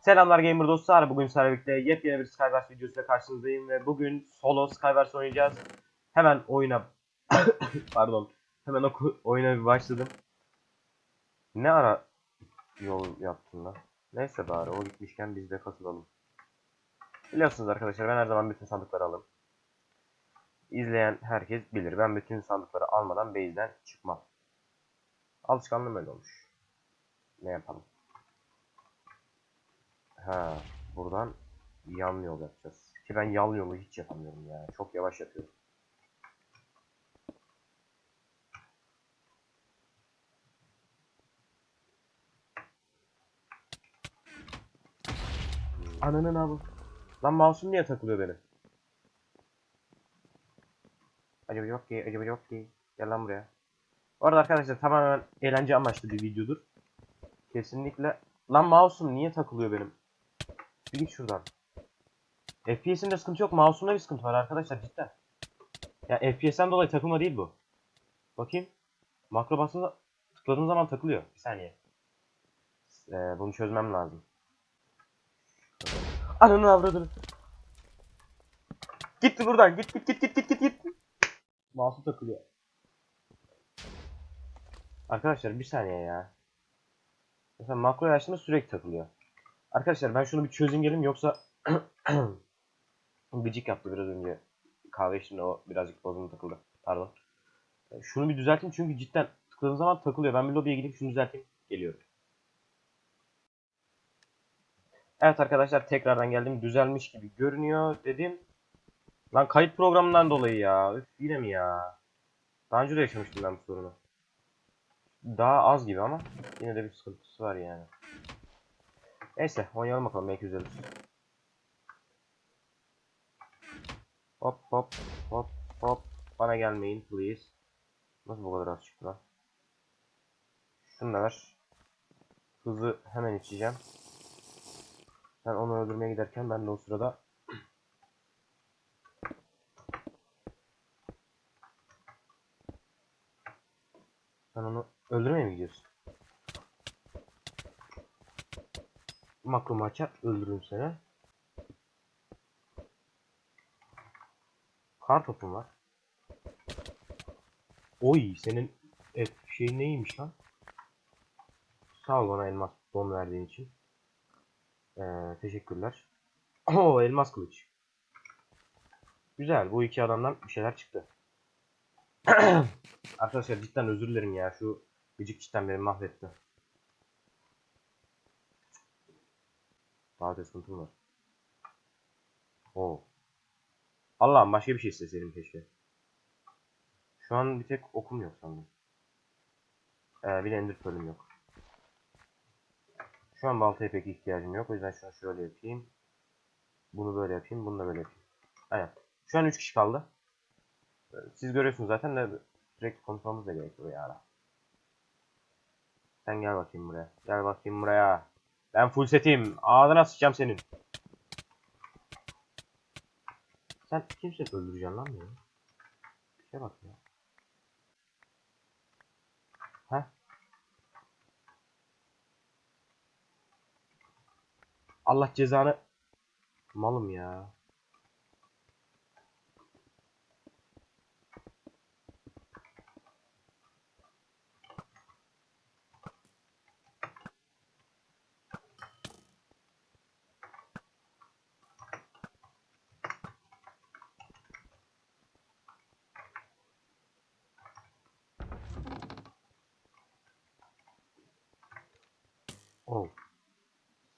Selamlar gamer dostlar. Bugün sizlerle birlikte yepyeni bir Skywars videosuyla karşınızdayım ve bugün solo Skywars oynayacağız. Hemen oyuna pardon. Hemen oku, oyuna bir başladım. Ne ara yol yaptın lan? Neyse bari o gitmişken biz de katılalım. Biliyorsunuz arkadaşlar ben her zaman bütün sandıkları alırım. İzleyen herkes bilir. Ben bütün sandıkları almadan base'den çıkmam. Alışkanlığım öyle olmuş. Ne yapalım? Ha, buradan yan yol yapacağız. Ki ben yan yolu hiç yapamıyorum ya. Çok yavaş yapıyorum. Ananın abi. Lan mouse'um niye takılıyor benim? Acaba yok ki, acaba yok ki. Gel lan buraya. Bu arada arkadaşlar tamamen eğlence amaçlı bir videodur. Kesinlikle. Lan mouse'um niye takılıyor benim? Bir git şuradan. FPS'imde sıkıntı yok. Mouse'umda bir sıkıntı var arkadaşlar cidden. Ya FPS'ten dolayı takılma değil bu. Bakayım. Makro basılı tıkladığım zaman takılıyor. Bir saniye. Ee, bunu çözmem lazım. Ananı avradını. Gitti buradan. Git git git git git git git. Mouse'u takılıyor. Arkadaşlar bir saniye ya. Mesela makro açtığımda sürekli takılıyor. Arkadaşlar ben şunu bir çözün gelin yoksa gıcık yaptı biraz önce. Kahve içtiğimde o birazcık bozulma takıldı. Pardon. E, Şunu bir düzelteyim çünkü cidden tıkladığım zaman takılıyor. Ben bir lobiye gidip şunu düzelteyim. Geliyorum. Evet arkadaşlar tekrardan geldim. Düzelmiş gibi görünüyor dedim. Lan kayıt programından dolayı ya. Üf, yine mi ya? Daha önce de yaşamıştım ben bu sorunu. Daha az gibi ama yine de bir sıkıntısı var yani. Neyse oynayalım bakalım belki düzelir. Hop hop hop hop. Bana gelmeyin please. Nasıl bu kadar az çıktı lan? Şunu da ver. Hızı hemen içeceğim. Sen onu öldürmeye giderken ben de o sırada Sen onu öldürmeye mi gidiyorsun? Makro maça öldürürüm seni. Kar topun var. Oy senin F şeyin neymiş lan? Sağ ol bana elmas don verdiğin için. Ee, teşekkürler. Oo elmas kılıç. Güzel bu iki adamdan bir şeyler çıktı. Arkadaşlar cidden özür dilerim ya şu gıcık cidden beni mahvetti. Da sıkıntım var. Oo. Allah'ım başka bir şey isteseydim keşke. Şu an bir tek okum yok sandım. Ee, bir de ender pearl'üm yok. Şu an baltaya pek ihtiyacım yok. O yüzden şunu şöyle yapayım. Bunu böyle yapayım. Bunu da böyle yapayım. Aynen. Şu an 3 kişi kaldı. Siz görüyorsunuz zaten de sürekli konuşmamız da gerekiyor ya ara. Sen gel bakayım buraya. Gel bakayım buraya. Ben full setim. Ağzına sıçacağım senin. Sen kimse öldüreceksin lan beni. Bir şey bak ya. Heh. Allah cezanı. Malım ya. Oh.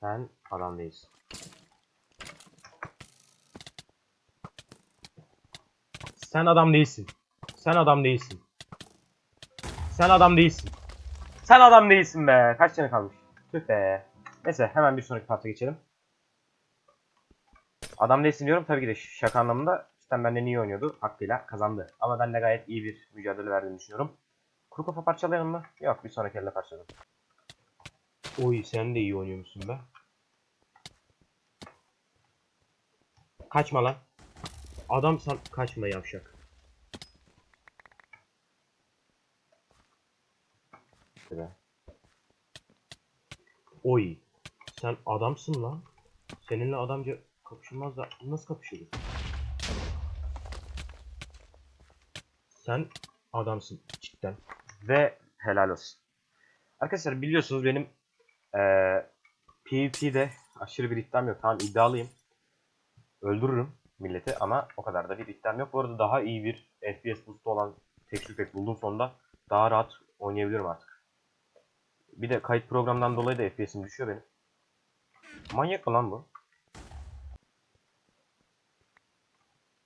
Sen adam değilsin. Sen adam değilsin. Sen adam değilsin. Sen adam değilsin. Sen adam değilsin be. Kaç tane kalmış? Tüh be. Neyse hemen bir sonraki parta geçelim. Adam değilsin diyorum tabii ki de şaka anlamında. Cidden benden iyi oynuyordu. Hakkıyla kazandı. Ama ben de gayet iyi bir mücadele verdiğini düşünüyorum. Kuru kafa parçalayalım mı? Yok bir sonraki elde parçalayalım. Oy sen de iyi oynuyormuşsun be. Kaçma lan. Adam san kaçma yavşak. Be. Oy. Sen adamsın lan. Seninle adamca kapışılmaz da nasıl kapışılır? Sen adamsın cidden. Ve helal olsun. Arkadaşlar biliyorsunuz benim eee PvP'de aşırı bir iddiam yok. Tamam iddialıyım. Öldürürüm milleti ama o kadar da bir iddiam yok. Bu arada daha iyi bir FPS boost'u olan texture pack buldum sonunda. Daha rahat oynayabiliyorum artık. Bir de kayıt programından dolayı da FPS'im düşüyor benim. Manyak mı lan bu?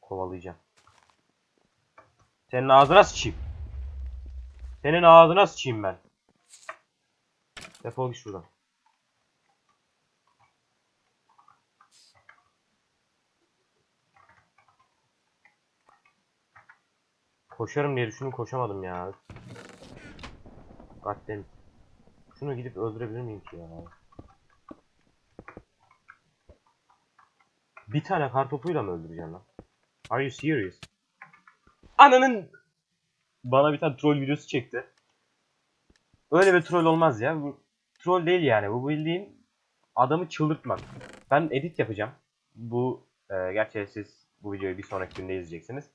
Kovalayacağım. Senin ağzına sıçayım. Senin ağzına sıçayım ben. Defol git şuradan. Koşarım diye düşündüm koşamadım ya. Goddammit. Şunu gidip öldürebilir miyim ki ya? Bir tane kartopuyla mı öldüreceğim lan? Are you serious? Ananın bana bir tane troll videosu çekti. Öyle bir troll olmaz ya. Bu troll değil yani. Bu bildiğin adamı çıldırtmak. Ben edit yapacağım. Bu e, gerçi siz bu videoyu bir sonraki günde izleyeceksiniz.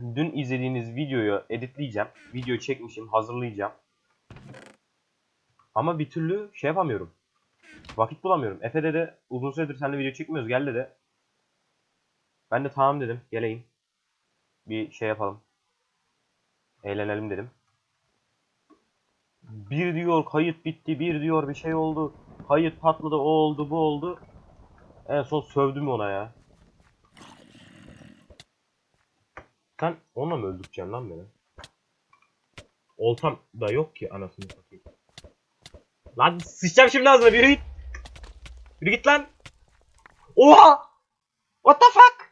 Dün izlediğiniz videoyu editleyeceğim. Video çekmişim, hazırlayacağım. Ama bir türlü şey yapamıyorum. Vakit bulamıyorum. Efe dedi uzun süredir seninle video çekmiyoruz gel dedi. Ben de tamam dedim geleyim. Bir şey yapalım. Eğlenelim dedim. Bir diyor kayıt bitti, bir diyor bir şey oldu. Kayıt patladı, o oldu, bu oldu. En son sövdüm ona ya. Sen onunla mı öldüreceksin lan beni? Oltam da yok ki anasını satayım. Lan sıçacağım şimdi ağzına yürü git. Yürü git lan. Oha! What the fuck?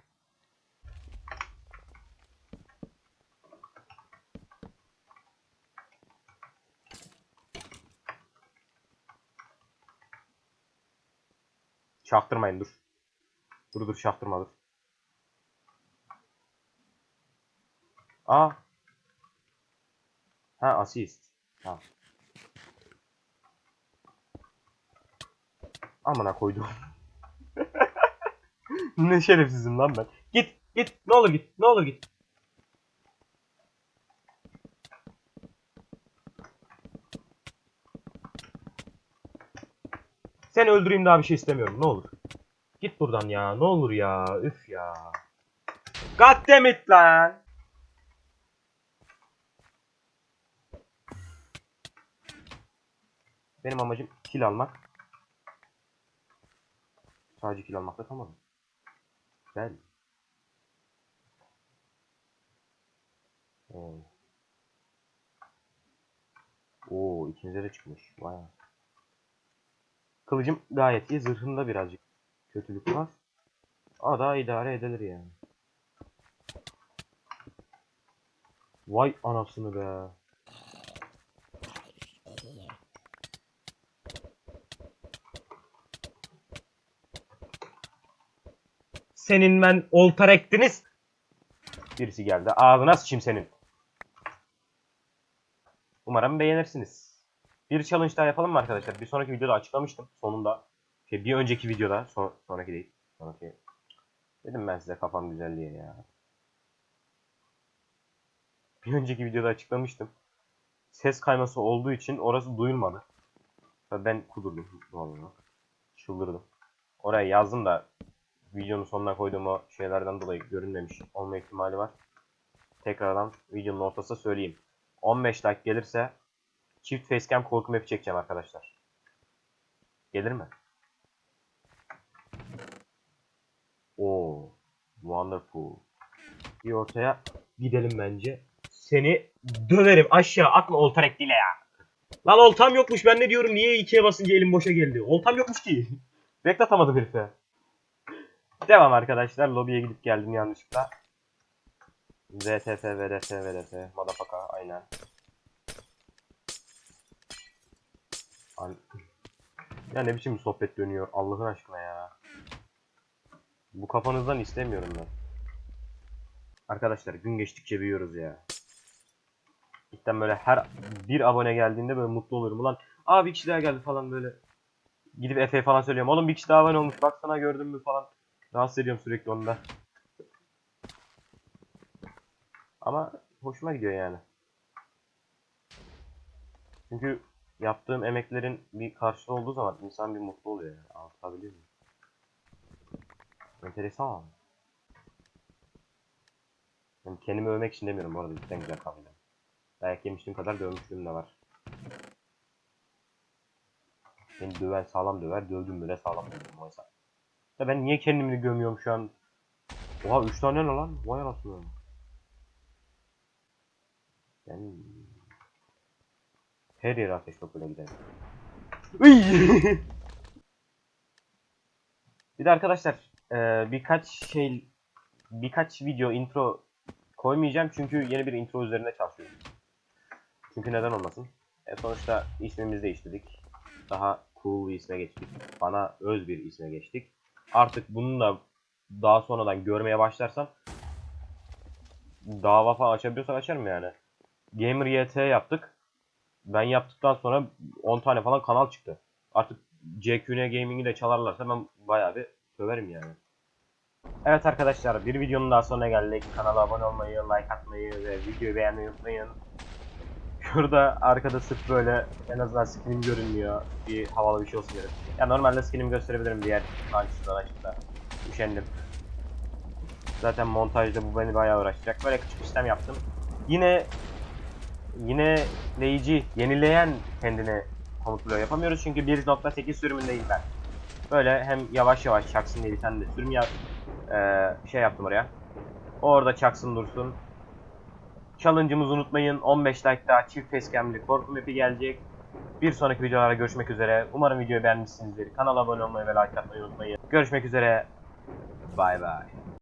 Çaktırmayın dur. Dur dur çaktırma dur. Aa. Ha asist. Ha. Amına koydum. ne şerefsizim lan ben. Git git ne olur git ne olur git. Seni öldüreyim daha bir şey istemiyorum ne olur. Git buradan ya ne olur ya üf ya. God damn it lan. Benim amacım kill almak. Sadece kill almakta kalmadım. Güzel. Oo. Oo ikinize de çıkmış. Vay. Kılıcım gayet iyi. Zırhımda birazcık kötülük var. Ama daha idare edilir yani. Vay anasını be. Senin ben oltar ektiniz. Birisi geldi. Ağzına sıçayım senin. Umarım beğenirsiniz. Bir challenge daha yapalım mı arkadaşlar? Bir sonraki videoda açıklamıştım sonunda. Şey, bir önceki videoda. Son, sonraki değil. Sonraki. Dedim ben size kafam güzel diye ya. Bir önceki videoda açıklamıştım. Ses kayması olduğu için orası duyulmadı. Ben kudurdum. Vallahi. Çıldırdım. Oraya yazdım da videonun sonuna koyduğum o şeylerden dolayı görünmemiş olma ihtimali var. Tekrardan videonun ortasında söyleyeyim. 15 like gelirse çift facecam korku map'i çekeceğim arkadaşlar. Gelir mi? Oo, wonderful. Bir ortaya gidelim bence. Seni döverim aşağı atma olta rekliyle ya. Lan oltam yokmuş ben ne diyorum niye ikiye basınca elim boşa geldi. Oltam yokmuş ki. Bekle atamadım herife. Devam arkadaşlar. Lobiye gidip geldim yanlışlıkla. VTF, VDF, VDF. Madafaka aynen. An ya ne biçim sohbet dönüyor Allah'ın aşkına ya. Bu kafanızdan istemiyorum ben. Arkadaşlar gün geçtikçe büyüyoruz ya. İlkten böyle her bir abone geldiğinde böyle mutlu olurum. Ulan abi bir kişi daha geldi falan böyle. gidip Efe'ye falan söylüyorum. Oğlum bir kişi daha abone olmuş baksana gördün mü falan. Rahatsız ediyorum sürekli onda. Ama hoşuma gidiyor yani. Çünkü yaptığım emeklerin bir karşılığı olduğu zaman insan bir mutlu oluyor yani. Anlatabiliyor muyum? Enteresan ama. Yani kendimi övmek için demiyorum bu arada cidden güzel kabilem. Dayak yemişliğim kadar dövmüşlüğüm de var. Beni döven sağlam döver, dövdüm böyle sağlam dövdüm oysa. Ya ben niye kendimi gömüyorum şu an? Oha 3 tane ne lan? Vay anasını. Ben... Her yere ateş topuyla giderim. Iy! bir de arkadaşlar eee, birkaç şey birkaç video intro koymayacağım çünkü yeni bir intro üzerinde çalışıyorum. Çünkü neden olmasın? E sonuçta ismimizi değiştirdik. Daha cool bir isme geçtik. Bana öz bir isme geçtik. Artık bunu da daha sonradan görmeye başlarsam dava falan açabiliyorsam açarım yani. Gamer YT yaptık. Ben yaptıktan sonra 10 tane falan kanal çıktı. Artık CQN Gaming'i de çalarlarsa ben bayağı bir söverim yani. Evet arkadaşlar bir videonun daha sonuna geldik. Kanala abone olmayı, like atmayı ve videoyu beğenmeyi unutmayın. Şurada arkada sırf böyle en azından skinim görünmüyor. Bir havalı bir şey olsun dedim. Ya normalde skinimi gösterebilirim diğer açıdan açıkta. Üşendim. Zaten montajda bu beni bayağı uğraşacak. Böyle küçük işlem yaptım. Yine yine leyici, yenileyen kendine komutluyor yapamıyoruz çünkü 1.8 sürümündeyiz ben. Böyle hem yavaş yavaş çaksın diye bir tane de sürüm yap, eee, şey yaptım oraya. Orada çaksın dursun. Challenge'ımızı unutmayın. 15 like daha çift facecam'li korku map'i gelecek. Bir sonraki videolarda görüşmek üzere. Umarım videoyu beğenmişsinizdir. Kanala abone olmayı ve like atmayı unutmayın. Görüşmek üzere. Bay bay.